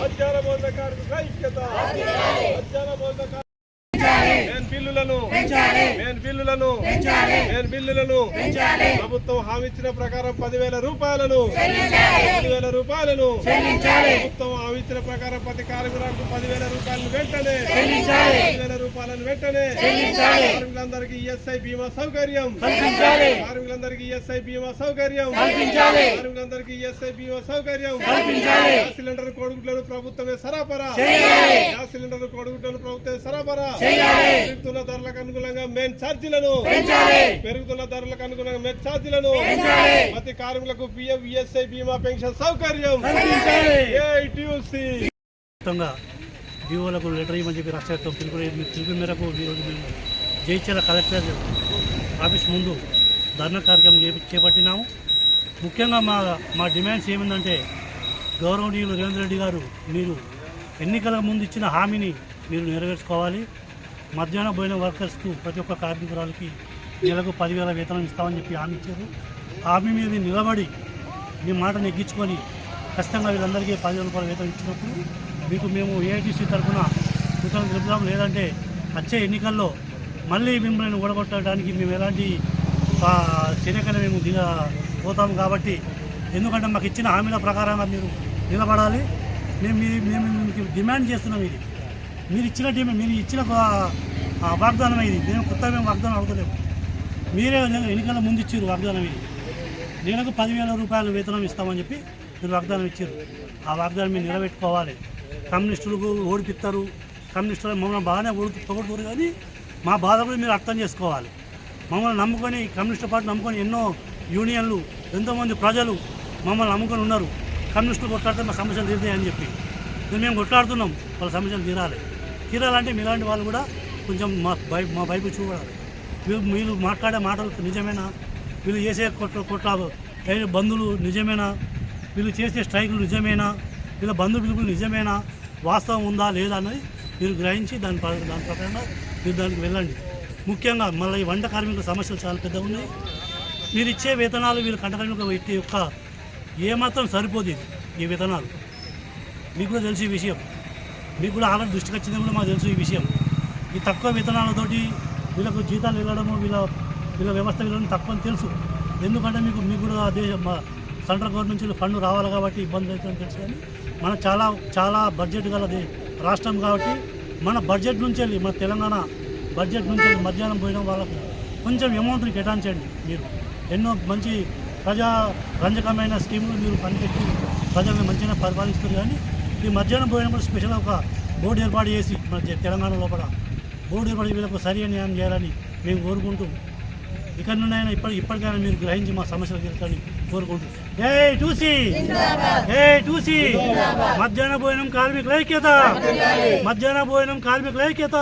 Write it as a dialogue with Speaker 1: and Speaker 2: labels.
Speaker 1: మధ్యాహ్న భోజన కార్మిక ఐక్యత. మధ్యాహ్న భోజన కార్మిక బిల్లులను.
Speaker 2: పెంచాలి.
Speaker 1: మేన్ బిల్లులను.
Speaker 2: పెంచాలి.
Speaker 1: మేన్ బిల్లులను.
Speaker 2: పెంచాలి.
Speaker 1: ప్రభుత్వం హామీ ఇచ్చిన ప్రకారం పదివేల రూపాయలను. పదివేల రూపాయలను. ప్రభుత్వం హామీ ఇచ్చిన ప్రకారం ప్రతి కార్మికులకు పదివేల రూపాయలను వెంటనే. పదివేల రూపాయలను వెంటనే. కార్మికులందరికీ ఈఎస్ఐ బీమా సౌకర్యం. కార్మికులందరికీ ఈఎస్ఐ బీమా సౌకర్యం. కార్మికులందరికీ ఈఎస్ఐ బీమా సౌకర్యం. గ్యాస్ సిలిండర్ కొడుకులను ప్రభుత్వమే సరఫరా గ్యాస్ సిలిండర్ కొడుకులను ప్రభుత్వమే సరఫరా పెరుగుతున్న ధరలకు అనుగుణంగా మెయిన్ ఛార్జీలను. పెరుగుతున్న ధరలకు అనుగుణంగా మెయిన్ ఛార్జీలను. ప్రతి కార్మికులకు పిఎఫ్ ఈఎస్ఐ బీమా పెన్షన్ సౌకర్యం.
Speaker 3: మొత్తంగా డిఓలకు లెటర్ ఇవ్వమని చెప్పి రాష్ట్ర పిలుపు పిలుపు మేరకు ఈరోజు మేము జైచల కలెక్టర్ ఆఫీస్ ముందు ధర్నా కార్యక్రమం చేప- చేపట్టినాము. ముఖ్యంగా మా మా డిమాండ్స్ ఏమిందంటే గౌరవనీయులు రేవంత్ రెడ్డి గారు మీరు ఎన్నికల ముందు ఇచ్చిన హామీని మీరు నెరవేర్చుకోవాలి. మధ్యాహ్న భోజన వర్కర్స్కు ప్రతి ఒక్క కార్మికురాలకి నెలకు పదివేల వేతనం ఇస్తామని చెప్పి హామీ ఇచ్చారు. హామీ మీద నిలబడి మీ మాట నెగ్గించుకొని ఖచ్చితంగా వీళ్ళందరికీ పదివేల రూపాయల వేతనం ఇచ్చినప్పుడు మీకు మేము ఏఐటీసీ తరఫున కృతజ్ఞతలు తెలుపుదాం లేదంటే వచ్చే ఎన్నికల్లో మళ్ళీ మిమ్మల్ని ఓడగొట్టడానికి మేము ఎలాంటి ఆ, చర్యకైనా మేము దిగ పోతాము కాబట్టి ఎందుకంటే మాకు ఇచ్చిన హామీల ప్రకారంగా మీరు నిలబడాలి. మేము మీ మేము మీకు డిమాండ్ చేస్తున్నాం ఇది. మీరు ఇచ్చిన డిమాండ్ మీరు ఇచ్చిన వాగ్దానం ఇది. మేము కొత్త మేము వాగ్దానం అడగలేము. మీరే ఎన్నికల ముందు ఇచ్చారు వాగ్దానం ఇది. నెలకు పదివేల రూపాయల వేతనం ఇస్తామని చెప్పి మీరు వాగ్దానం ఇచ్చారు. ఆ వాగ్దానం మీరు నిలబెట్టుకోవాలి. కమ్యూనిస్టులకు ఓడిపిస్తారు. కమ్యూనిస్టులు మమ్మల్ని బాగానే ఓడి పొగడుతారు కానీ మా బాధ కూడా మీరు అర్థం చేసుకోవాలి. మమ్మల్ని నమ్ముకొని కమ్యూనిస్టు పార్టీ నమ్ముకొని ఎన్నో యూనియన్లు ఎంతోమంది ప్రజలు మమ్మల్ని నమ్ముకొని ఉన్నారు. కమ్యూనిస్టులు కొట్లాడితే మా సమస్యలు తీరుతాయి అని చెప్పి మేము కొట్లాడుతున్నాం. వాళ్ళ సమస్యలు తీరాలి. తీరాలంటే మీలాంటి వాళ్ళు కూడా కొంచెం మా బై మా వైపు చూడాలి. వీళ్ళు వీళ్ళు మాట్లాడే మాటలు నిజమేనా? వీళ్ళు చేసే కొట్ల కొట్ల బంధువులు నిజమేనా? వీళ్ళు చేసే స్ట్రైకులు నిజమేనా? వీళ్ళ బంధు పిలుపులు నిజమేనా? వాస్తవం ఉందా లేదా అన్నది మీరు గ్రహించి దాని దాని ప్రకారంగా మీరు దానికి వెళ్ళండి. ముఖ్యంగా మళ్ళీ ఈ వంట కార్మికుల సమస్యలు చాలా పెద్దగా ఉన్నాయి. మీరు ఇచ్చే వేతనాలు వీళ్ళు కంట కార్మికులకు వ్యక్తి యొక్క ఏమాత్రం సరిపోదు ఇది ఈ వేతనాలు. మీకు కూడా తెలుసు ఈ విషయం. మీకు కూడా ఆల్రెడీ దృష్టికి వచ్చింది కూడా మాకు తెలుసు ఈ విషయం. ఈ తక్కువ వేతనాలతోటి వీళ్ళకు జీతాలు వెళ్ళడము వీళ్ళ వీళ్ళ వ్యవస్థ వెళ్ళడం తక్కువ అని తెలుసు. ఎందుకంటే మీకు మీకు కూడా దేశ మా సెంట్రల్ గవర్నమెంట్ నుంచి ఫండ్ రావాలి కాబట్టి ఇబ్బంది అవుతుందని తెలుసు కానీ మన చాలా చాలా బడ్జెట్ గలది రాష్ట్రం కాబట్టి మన బడ్జెట్ నుంచి వెళ్ళి మన తెలంగాణ బడ్జెట్ నుంచి వెళ్ళి మధ్యాహ్నం పోయిన వాళ్ళకు కొంచెం అమౌంట్ని కేటాయించండి మీరు. ఎన్నో మంచి ప్రజా రంజకమైన స్కీములు మీరు పనిపెట్టి ప్రజల్ని మంచిగా పరిపాలిస్తారు కానీ ఈ మధ్యాహ్నం పోయినప్పుడు స్పెషల్ ఒక బోర్డు ఏర్పాటు చేసి మన తెలంగాణ లోపల. బోర్డు ఏర్పాటు వీళ్ళకు సరి న్యాయం చేయాలని మేము కోరుకుంటూ ఇక్కడ నుండి ఆయన ఇప్పటి ఇప్పటికైనా మీరు గ్రహించి మా సమస్యలు తీర్చాలని కోరుకుంటూ ఏ టూసీ! ఏ టూసీ! మధ్యాహ్న భోజనం కార్మికుల ఐక్యత మధ్యాహ్న భోజనం కార్మికుల ఐక్యత